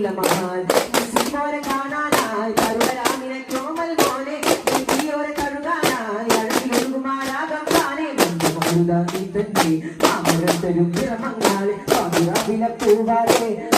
നീളമാൻ സിംഹോരെ കാണാനായി കരുണരാമിനെ കോമൽ മോനെ നീതിയോരെ കഴുകാനായി അഴകിലൊരുകുമാരാകം താനേ. മന്ദമാരുതാ നീ തന്നെ താമരത്തരും നിറമങ്ങാളെ പാതിരാവില പൂവാലേ ആ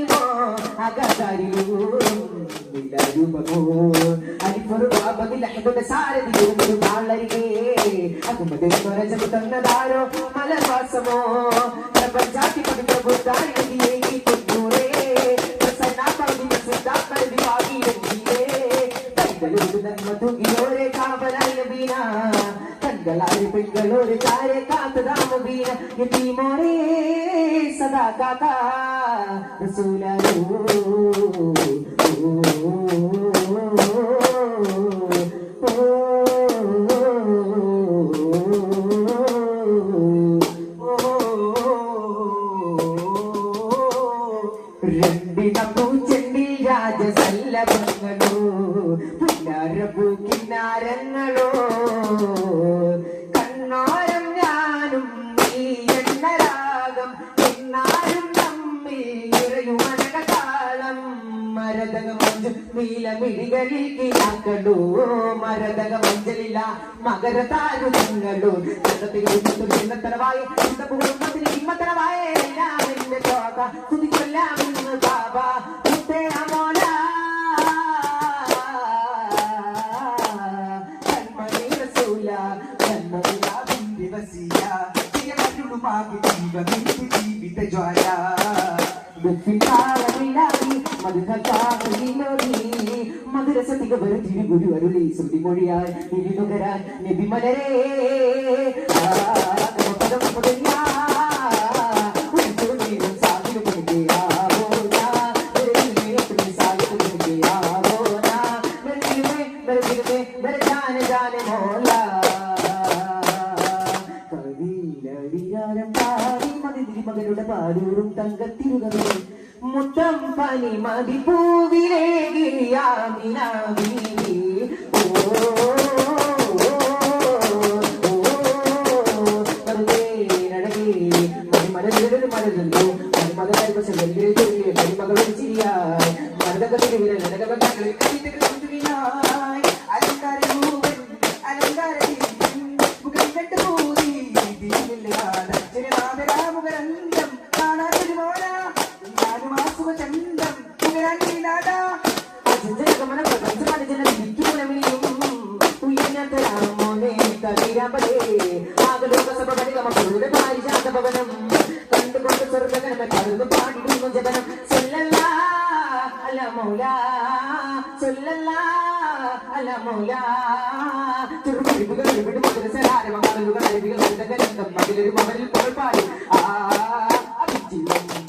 ಆಗದಾರಿಯು ನಿಲ್ಲರೂಪವು ಅರಿಪರು ಬಗಿಲ ಹೆಗದ ಸಾರದಿಯು ಮುರು ಬಾಳರಿಗೆ ಅದು ಮದೇಶ್ವರ ಜಗು ತನ್ನದಾರೋ ಮಲವಾಸಮೋ ಪ್ರಪಂಚಾತಿ ಪವಿತ್ರ ಬುದ್ಧಾರಿಯಲ್ಲಿ ಏಗಿ ಕೊಟ್ಟೂರೇ ಪ್ರಸನ್ನ ಪರದಿ ಪ್ರಸಿದ್ಧ ಪರದಿ ಬಾಗಿ ರಂಗಿಯೇ ಕೈಗಳು ನಮ್ಮದು ಗಿರೋರೆ ಕಾವಲ ನವೀನಾ കൺകളായ പെൺകളോട് ചാരെ കാത്തതാമ വീണ യതീമോരെ സദാ കാത്ത റസൂലോ രണ്ടിടപ്പൂ ചെണ്ടി രാജസല്ലഭങ്ങളോ പുല്ലാരപ്പൂ കിന്നാരങ്ങളോ. മരതക മഞ്ചൽ നീലമിഴികളിൽ കിനാക്കടോ മരതക മഞ്ചലില്ല മകര താരുതങ്ങളോ തരവായി കുടുംബത്തിന് ഇമ്മത്തരവായ എല്ലാം എന്റെ തോക കുതിക്കൊല്ലാം ഇന്ന് ബാബ ജീവിത ജ്വാല. ഗുരു അരുളി ശ്രുതി മൊഴിയാൽ നിരുനുകരാൻ നബിമലരേ ആ, പദം കവിയിലടിയാരം പാലൂരും തങ്കത്തിരുകവേ മുത്തം പനി മതി പൂവിലേ ഓ മരുമകൾ ചിരിയായി മരുതകത്തിൽ വിരൽ നടകകളിൽ മതിലൊരു മകളിൽ പുകൾ പാടി ആ അഭിജീവം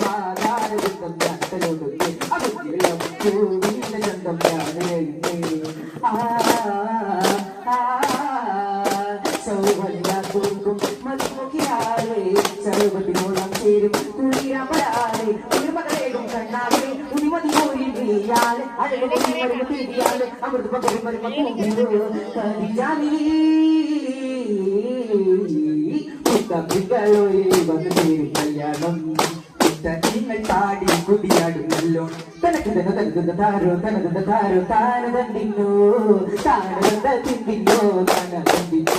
സൗവന്യാക്കും മധുമുഖിയാളെ സർവത്തിനോളം ചേരും. കുളിരമരാളെ തിരുമകളേടും കണ്ണാളെ ഉനിമതി പോയി വീയാളെ അഴകനെ മരുന്ന് തീരിയാളെ അമൃത് പകരും മരുമ കൂടിയോ കവിജാലി കവികളോയെ വന്നു ചേരും കല്യാണം. നിങ്ങൾ പാടി കുടിയാടുന്നല്ലോ തനക്ക് തന തനക്കുന്ന താരോ തനക്കുന്ന താരോ താനതണ്ടിന്നോ താനതന്ത തിന്തിന്നോ താനതണ്ടിന്നോ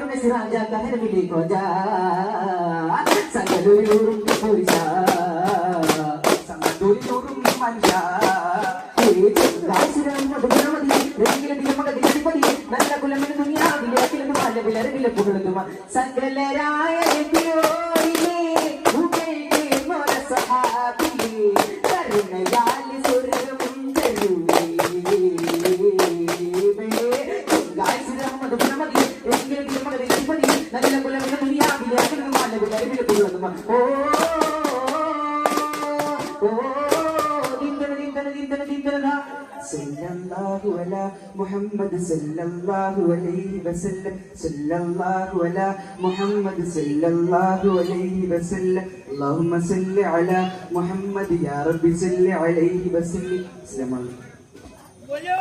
വിപാക്ഷമാലെ കരുണ സിറാജ കഹരവിലെ കോജാ സകലൂരും പോരിസ സകലൂരും മനുഷ്യ നല്ല കുലമിന് ദുനിയാവിലെ അഖിലും സകലരായ നല്ല കുലമിന് ദുനിയാവിലെ അഖിലും പല വിലറിവിലെ പുകഴുതുമ ഓ ഓ ദിന്തന ദിന്തന ദിന്തന ദിന്തന സല്ലല്ലാഹു അലാ മുഹമ്മദ് സല്ലല്ലാഹു അലൈഹി വസല്ലം സല്ലല്ലാഹു അലാ മുഹമ്മദ് സല്ലല്ലാഹു അലൈഹി വസല്ലം اللهم صل على محمد يا رب صل عليه وسلم السلام عليكم बोलो